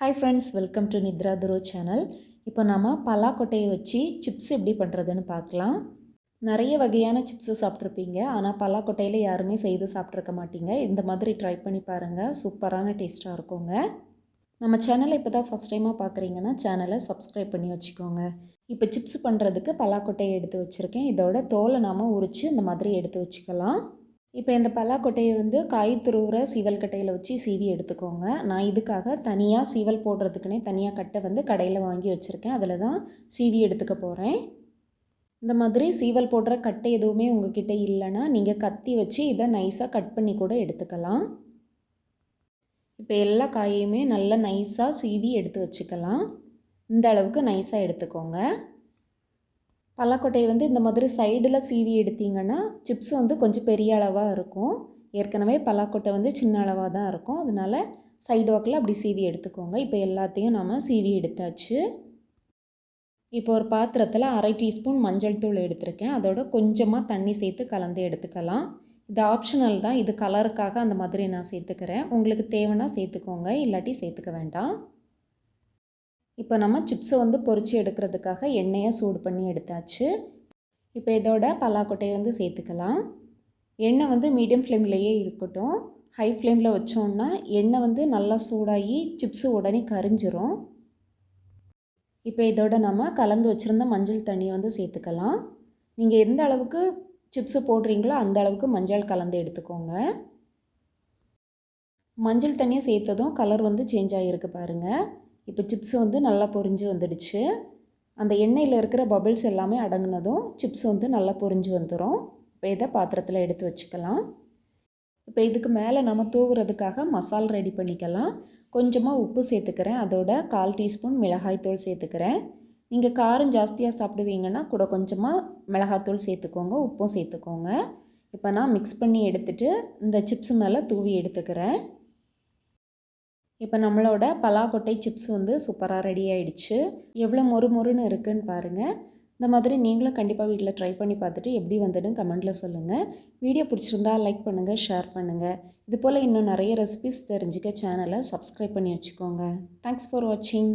Hi friends welcome to Nithra துரோ channel இப்போ நம்ம பலாக்கொட்டையை வச்சு சிப்ஸ் எப்படி பண்ணுறதுன்னு பார்க்கலாம். நிறைய வகையான சிப்ஸு சாப்பிட்ருப்பீங்க ஆனால் பலாக்கொட்டையில் யாருமே செய்து சாப்பிட்ருக்க மாட்டீங்க. இந்த மாதிரி ட்ரை பண்ணி பாருங்கள் சூப்பரான டேஸ்ட்டாக இருக்குங்க. நம்ம சேனலை இப்போ தான் ஃபஸ்ட் டைமாக பார்க்குறீங்கன்னா சேனலை சப்ஸ்கிரைப் பண்ணி வச்சுக்கோங்க. இப்போ சிப்ஸ் பண்ணுறதுக்கு பலாக்கொட்டையை எடுத்து வச்சுருக்கேன். இதோட தோலை நாம் உரித்து இந்த மாதிரி எடுத்து வச்சுக்கலாம். இப்போ இந்த பலாக்கொட்டையை வந்து காய் துருவுற சீவல் கட்டையில் வச்சு சீவி எடுத்துக்கோங்க. நான் இதுக்காக தனியாக சீவல் போடுறதுக்குனே தனியாக கட்டை வந்து கடையில் வாங்கி வச்சுருக்கேன். அதில் தான் சீவி எடுத்துக்க போகிறேன் இந்த மாதிரி சீவல் போடுற கட்டை எதுவுமே உங்ககிட்ட இல்லைன்னா நீங்கள் கத்தி வச்சு இதை நைஸாக கட் பண்ணி கூட எடுத்துக்கலாம். இப்போ எல்லா காயையுமே நல்லா நைஸாக சீவி எடுத்து வச்சுக்கலாம். இந்த அளவுக்கு நைஸாக எடுத்துக்கோங்க. பல்லாக்கொட்டையை வந்து இந்த மாதிரி சைடில் சீவி எடுத்தீங்கன்னா சிப்ஸ் வந்து கொஞ்சம் பெரிய அளவாக இருக்கும். ஏற்கனவே பல்லாக்கொட்டை வந்து சின்ன அளவாக தான் இருக்கும். அதனால் சைடு வாக்கில் அப்படி சீவி எடுத்துக்கோங்க. இப்போ எல்லாத்தையும் நம்ம சீவி எடுத்தாச்சு. இப்போ ஒரு பாத்திரத்தில் அரை டீஸ்பூன் மஞ்சள் தூள் எடுத்திருக்கேன். அதோட கொஞ்சமாக தண்ணி சேர்த்து கலந்து எடுத்துக்கலாம். இது ஆப்ஷனல் தான். இது கலருக்காக அந்த மாதிரி நான் சேர்த்துக்கிறேன். உங்களுக்கு தேவைன்னா சேர்த்துக்கோங்க. இல்லாட்டி சேர்த்துக்க வேண்டாம். இப்போ நம்ம சிப்ஸை வந்து பொறிச்சு எடுக்கிறதுக்காக எண்ணெயை சூடு பண்ணி எடுத்தாச்சு. இப்போ இதோட பலாக்கொட்டையை வந்து சேர்த்துக்கலாம். எண்ணெய் வந்து மீடியம் ஃப்ளேம்லேயே இருக்கட்டும். ஹை ஃப்ளேமில் வச்சோன்னா எண்ணெய் வந்து நல்லா சூடாகி சிப்ஸு உடனே கரிஞ்சிரும். இப்போ இதோட நம்ம கலந்து வச்சுருந்த மஞ்சள் தண்ணியை வந்து சேர்த்துக்கலாம். நீங்கள் எந்த அளவுக்கு சிப்ஸு போடுறீங்களோ அந்த அளவுக்கு மஞ்சள் கலந்து எடுத்துக்கோங்க. மஞ்சள் தண்ணியை சேர்த்ததும் கலர் வந்து சேஞ்ச் ஆகிருக்கு பாருங்கள் இப்போ சிப்ஸ் வந்து நல்லா பொரிஞ்சு வந்துடுச்சு. அந்த எண்ணெயில் இருக்கிற பபிள்ஸ் எல்லாமே அடங்கினதும் சிப்ஸ் வந்து நல்லா பொரிஞ்சு வந்துடும் இப்போ இதை பாத்திரத்தில் எடுத்து வச்சுக்கலாம். இப்போ இதுக்கு மேலே நம்ம தூவுறதுக்காக மசால் ரெடி பண்ணிக்கலாம். கொஞ்சமாக உப்பு சேர்த்துக்கிறேன். அதோட கால் டீஸ்பூன் மிளகாய்த்தூள் சேர்த்துக்கிறேன். நீங்கள் காரம் ஜாஸ்தியாக சாப்பிடுவீங்கன்னா கூட கொஞ்சமாக மிளகாத்தூள் சேர்த்துக்கோங்க உப்பும் சேர்த்துக்கோங்க. இப்போ நான் மிக்ஸ் பண்ணி எடுத்துகிட்டு இந்த சிப்ஸ் மேலே தூவி எடுத்துக்கிறேன். இப்போ நம்மளோட பலாக்கொட்டை சிப்ஸ் வந்து சூப்பராக ரெடி ஆகிடுச்சு எவ்வளோ மொறு மொறுன்னு இருக்குதுன்னு பாருங்கள் இந்த மாதிரி நீங்களும் கண்டிப்பாக வீட்டில் ட்ரை பண்ணி பார்த்துட்டு எப்படி வந்ததுன்னு கமெண்ட்டில் சொல்லுங்கள் வீடியோ பிடிச்சிருந்தா லைக் பண்ணுங்கள் ஷேர் பண்ணுங்கள் இது போல் இன்னும் நிறைய ரெசிபிஸ் தெரிஞ்சுக்க சேனலை சப்ஸ்கிரைப் பண்ணி வச்சுக்கோங்க. தேங்க்ஸ் ஃபார் வாட்சிங்